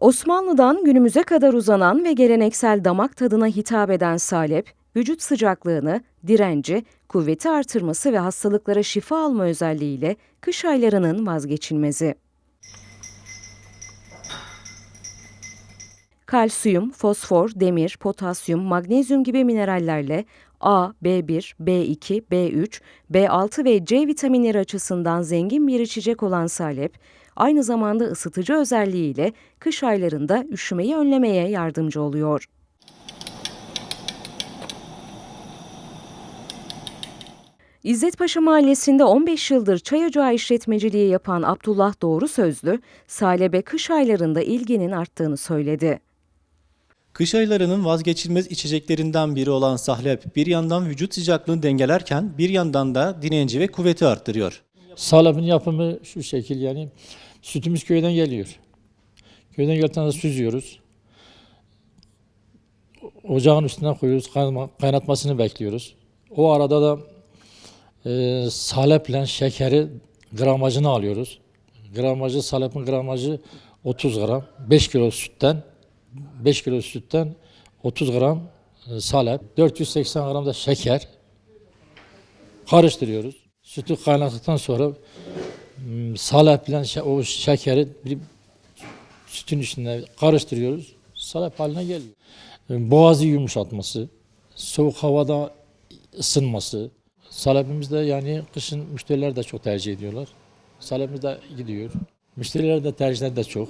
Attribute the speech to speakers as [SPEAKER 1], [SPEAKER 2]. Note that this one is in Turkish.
[SPEAKER 1] Osmanlı'dan günümüze kadar uzanan ve geleneksel damak tadına hitap eden salep, vücut sıcaklığını, direnci, kuvveti artırması ve hastalıklara şifa alma özelliğiyle kış aylarının vazgeçilmezi. Kalsiyum, fosfor, demir, potasyum, magnezyum gibi minerallerle A, B1, B2, B3, B6 ve C vitaminleri açısından zengin bir içecek olan salep, aynı zamanda ısıtıcı özelliğiyle kış aylarında üşümeyi önlemeye yardımcı oluyor. İzzetpaşa Mahallesi'nde 15 yıldır çay ocağı işletmeciliği yapan Abdullah Doğru Sözlü, salebe kış aylarında ilginin arttığını söyledi.
[SPEAKER 2] Kış aylarının vazgeçilmez içeceklerinden biri olan sahlep bir yandan vücut sıcaklığını dengelerken bir yandan da direnci ve kuvveti arttırıyor.
[SPEAKER 3] Salep'in yapımı şu şekil yani sütümüz köyden geliyor. Köyden geldikten süzüyoruz. Ocağın üstüne koyuyoruz. Kaynatmasını bekliyoruz. O arada da e, saleple şekeri gramajını alıyoruz. Gramajı, salepin gramajı 30 gram. 5 kilo sütten 5 kilo sütten 30 gram e, salep, 480 gram da şeker karıştırıyoruz. Sütü kaynattıktan sonra m, saleple şe- o şekeri bir sütün içine karıştırıyoruz. Salep haline geliyor. E, Boğazı yumuşatması, soğuk havada ısınması. Salepimizde yani kışın müşteriler de çok tercih ediyorlar. Salepimiz de gidiyor. Müşteriler de tercihler de çok.